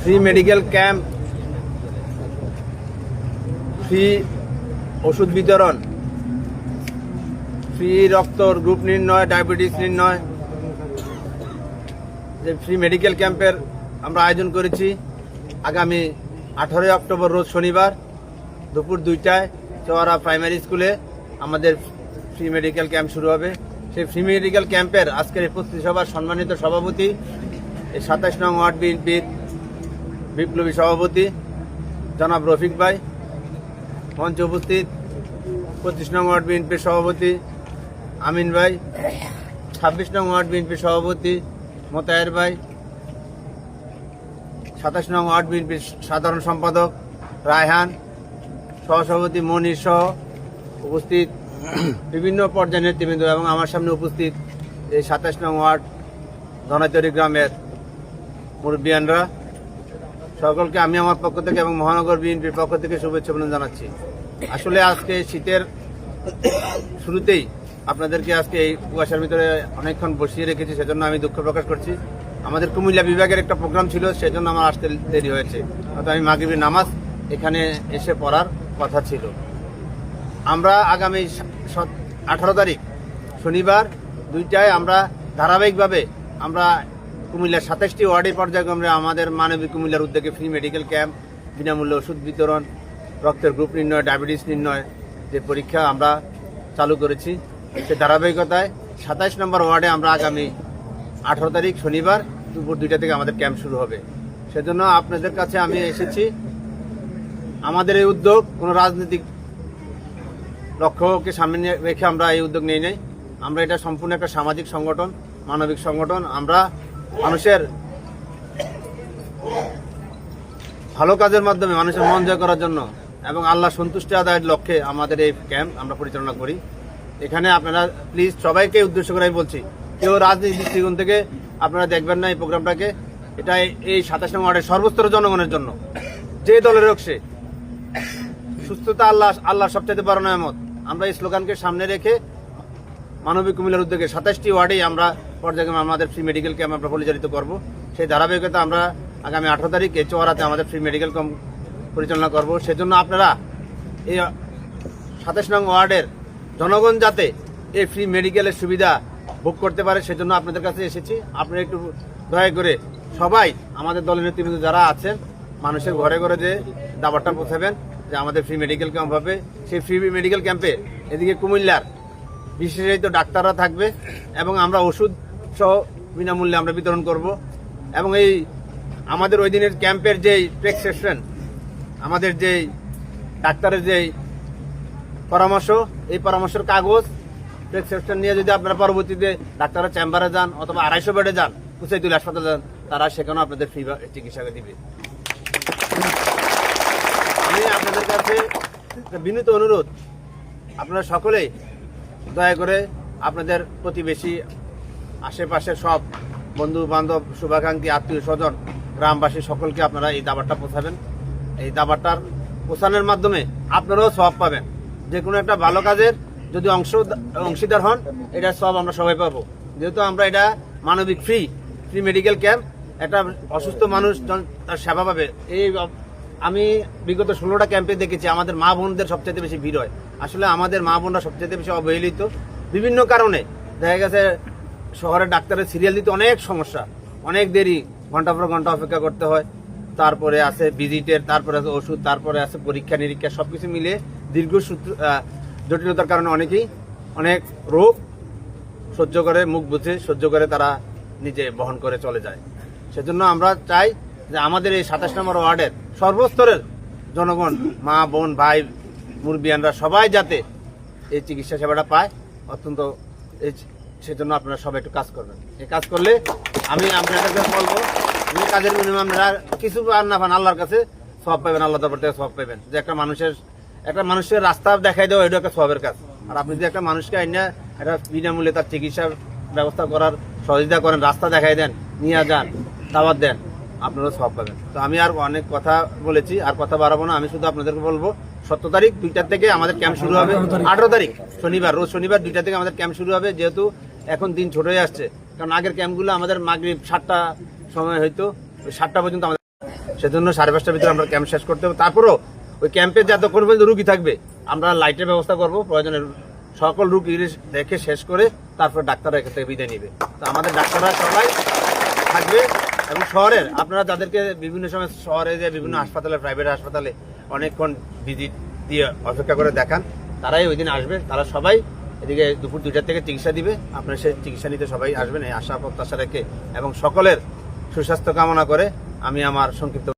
Free medical camp free ওষুধ বিতরণ free রক্ত গ্রুপ নির্ণয় ডায়াবেটিস নির্ণয়। যে ফ্রি মেডিকেল ক্যাম্পের আমরা আয়োজন করেছি আগামী আঠারোই অক্টোবর, রোজ শনিবার, দুপুর দুইটায় চওয়ারা প্রাইমারি স্কুলে আমাদের ফ্রি মেডিকেল ক্যাম্প শুরু হবে। সেই ফ্রি মেডিকেল ক্যাম্পের আজকের এই সভার সম্মানিত সভাপতি এই সাতাশ নং ওয়ার্ড বিএনপির বিপ্লবী সভাপতি জনাব রফিক ভাই। মঞ্চে উপস্থিত পঁচিশ নং ওয়ার্ড বিএনপির সভাপতি আমিন ভাই, ছাব্বিশ নং ওয়ার্ড বিএনপির সভাপতি মোতায়ের ভাই, সাতাশ নং ওয়ার্ড বিএনপির সাধারণ সম্পাদক রায়হান, সহসভাপতি মনির সহ উপস্থিত বিভিন্ন পর্যায়ের নেতৃবৃন্দ এবং আমার সামনে উপস্থিত এই সাতাশ নং ওয়ার্ড ধনাতরি গ্রামের মুরব্বিয়ানরা, সকলকে আমি আমার পক্ষ থেকে এবং মহানগর বিএনপির পক্ষ থেকে শুভেচ্ছা অভিনন্দন জানাচ্ছি। আসলে আজকে শীতের শুরুতেই আপনাদেরকে আজকে এই কুয়াশার ভিতরে অনেকক্ষণ বসিয়ে রেখেছি, সেজন্য আমি দুঃখ প্রকাশ করছি। আমাদের কুমিল্লা বিভাগের একটা প্রোগ্রাম ছিল, সেজন্য আমার আসতে দেরি হয়েছে। হয়তো আমি মাগরিবের নামাজ এখানে এসে পড়ার কথা ছিল। আমরা আগামী আঠারো তারিখ শনিবার দুইটায় আমরা ধারাবাহিকভাবে আমরা কুমিল্লার সাতাশটি ওয়ার্ডে পর্যায়ক্রমে আমাদের মানবিক কুমিল্লার উদ্যোগে ফ্রি মেডিকেল ক্যাম্প, বিনামূল্যে ওষুধ বিতরণ, রক্তের গ্রুপ নির্ণয়, ডায়াবেটিস নির্ণয় যে পরীক্ষা আমরা চালু করেছি। সে ধারাবাহিকতায় সাতাইশ নম্বর ওয়ার্ডে আমরা আগামী আঠারো তারিখ শনিবার দুপুর দুইটা থেকে আমাদের ক্যাম্প শুরু হবে। সেজন্য আপনাদের কাছে আমি এসেছি। আমাদের এই উদ্যোগ কোনো রাজনৈতিক লক্ষ্যকে সামনে রেখে আমরা এই উদ্যোগ নিয়ে নেই। আমরা এটা সম্পূর্ণ একটা সামাজিক সংগঠন, মানবিক সংগঠন। আমরা মানুষের ভালো কাজের মাধ্যমে মানুষের মন জয় করার জন্য এবং আল্লাহ সন্তুষ্টি আদায়ের লক্ষ্যে আমাদের এই ক্যাম্প আমরা পরিচালনা করি। এখানে আপনারা প্লিজ সবাইকে উদ্দেশ্য করে আমি বলছি, কেউ রাজনীতি দৃষ্টিকোণ থেকে আপনারা দেখবেন না এই প্রোগ্রামটাকে। এটা এই সাতাশ নম্বর ওয়ার্ডের সর্বস্তর জনগণের জন্য। যে দলের হোক সে। সুস্থতা আল্লাহ আল্লাহ সবচাইতে বড় নামত আমরা এই স্লোগানকে সামনে রেখে মানবিক কুমিল্লার উদ্যোগে সাতাশটি ওয়ার্ডেই আমরা পর্যায়ক্রমে আমাদের ফ্রি মেডিকেল ক্যাম্প আমরা পরিচালিত করব। সেই ধারাবাহিকতা আমরা আগামী আঠারো তারিখে চোয়ারাতে আমাদের ফ্রি মেডিকেল ক্যাম্প পরিচালনা করব। সেজন্য আপনারা এই সাতাশ নং ওয়ার্ডের জনগণ যাতে এই ফ্রি মেডিকেলের সুবিধা ভোগ করতে পারে, সেজন্য আপনাদের কাছে এসেছি। আপনারা একটু দয়া করে সবাই আমাদের দলের নেতৃবৃন্দ যারা আছেন, মানুষের ঘরে ঘরে যে দাবারটা পৌঁছাবেন, যে আমাদের ফ্রি মেডিকেল ক্যাম্প হবে। সেই ফ্রি মেডিকেল ক্যাম্পে এদিকে কুমিল্লার বিশেষায়িত ডাক্তাররা থাকবে এবং আমরা ওষুধ সহ বিনামূল্যে আমরা বিতরণ করব। এবং এই আমাদের ওই দিনের ক্যাম্পের যেই প্রেসক্রিপশন আমাদের যেই ডাক্তারের যেই পরামর্শ, এই পরামর্শের কাগজ প্রেসক্রিপশন নিয়ে যদি আপনারা পরবর্তীতে ডাক্তারের চেম্বারে যান অথবা আড়াইশো বেডে যান কুচাইতুল হাসপাতালে যান, তারা সেখানেও আপনাদের ফ্রি চিকিৎসা দিবে। আমি আপনাদের কাছে বিনীত অনুরোধ। আপনারা সকলেই দয়া করে আপনাদের প্রতিবেশী আশেপাশের সব বন্ধু বান্ধব শুভাকাঙ্ক্ষী, আত্মীয় স্বজন, গ্রামবাসী সকলকে আপনারা এই দাবারটা পৌঁছাবেন। এই দাবারটার পৌঁছানোর মাধ্যমে আপনারাও সব পাবেন। যে কোনো একটা ভালো কাজের যদি অংশ, অংশীদার হন, এটা সব আমরা সবাই পাবো। যেহেতু আমরা এটা মানবিক ফ্রি ফ্রি মেডিকেল ক্যাম্প একটা অসুস্থ মানুষ তার সেবা পাবে। এই আমি বিগত ষোলোটা ক্যাম্পে দেখেছি, আমাদের মা বোনদের সবচেয়ে বেশি ভিড় হয়। আসলে আমাদের মা বোনরা সবচেয়ে বেশি অবহেলিত। বিভিন্ন কারণে দেখা গেছে শহরের ডাক্তারের সিরিয়াল দিতে অনেক সমস্যা। অনেক দেরি, ঘণ্টা পর ঘণ্টা অপেক্ষা করতে হয়। তারপরে আছে ভিজিটের তারপরে আছে ওষুধ, তারপরে আছে পরীক্ষা নিরীক্ষা সব কিছু মিলে দীর্ঘ জটিলতার কারণে অনেকেই অনেক রোগ সহ্য করে, মুখ বুঝে সহ্য করে তারা নিজে বহন করে চলে যায়। সেজন্য আমরা চাই যে আমাদের এই সাতাশ নম্বর ওয়ার্ডের সর্বস্তরের জনগণ, মা, বোন, ভাই মুরবিয়ানরা সবাই যাতে এই চিকিৎসা সেবাটা পায়। অত্যন্ত এই সেজন্য আপনারা সবাই একটু কাজ করবেন। এই কাজ করলে আমি আপনাদেরকে বলব যে কাজের বিনিময়ে আপনারা কিছু আর না পান আল্লাহর কাছে সব পাবেন আল্লাহ দরবার থেকে সব পাবেন। যে একটা মানুষের একটা মানুষের রাস্তা দেখাই দেওয়া এটা একটা সবের কাজ। আর আপনি যদি একটা মানুষকে আইনা একটা বিনামূল্যে তার চিকিৎসার ব্যবস্থা করার সহযোগিতা করেন, রাস্তা দেখাই দেন, নিয়ে যান, দাওয়াত দেন, আপনারা সব পাবেন। তো আমি আর অনেক কথা বলেছি, আর কথা বাড়াবো না। আমি শুধু আপনাদেরকে বলব, সতেরো তারিখ দুইটার থেকে আমাদের ক্যাম্প শুরু হবে। আঠারো তারিখ, শনিবার, রোজ শনিবার দুইটা থেকে আমাদের ক্যাম্প শুরু হবে। যেহেতু এখন দিন ছোট হয়ে আসছে। কারণ আগের ক্যাম্পগুলো আমাদের মাগরিব সাতটা সময় হইতো, ওই সাতটা পর্যন্ত আমাদের সেজন্য সাড়ে পাঁচটার ভিতরে আমরা ক্যাম্প শেষ করতে হবে। তারপরেও ওই ক্যাম্পে যতক্ষণ পর্যন্ত রুগী থাকবে, আমরা লাইটের ব্যবস্থা করব, প্রয়োজনে সকল রুগী দেখে শেষ করে তারপর ডাক্তাররা এখান থেকে বিদায় নিবে। তো আমাদের ডাক্তাররা সবাই থাকবে এবং শহরের আপনারা যাদেরকে বিভিন্ন সময় শহরে যে বিভিন্ন হাসপাতালে, প্রাইভেট হাসপাতালে অনেকক্ষণ ভিজিট দিয়ে অপেক্ষা করে দেখান, তারাই ওই দিন আসবে। তারা সবাই এদিকে দুপুর দুইটার থেকে চিকিৎসা দিবে। আপনার সেই চিকিৎসা নিতে সবাই আসবেন, এই আশা প্রত্যাশা রেখে। এবং সকলের সুস্বাস্থ্য কামনা করে আমি আমার সংক্ষিপ্ত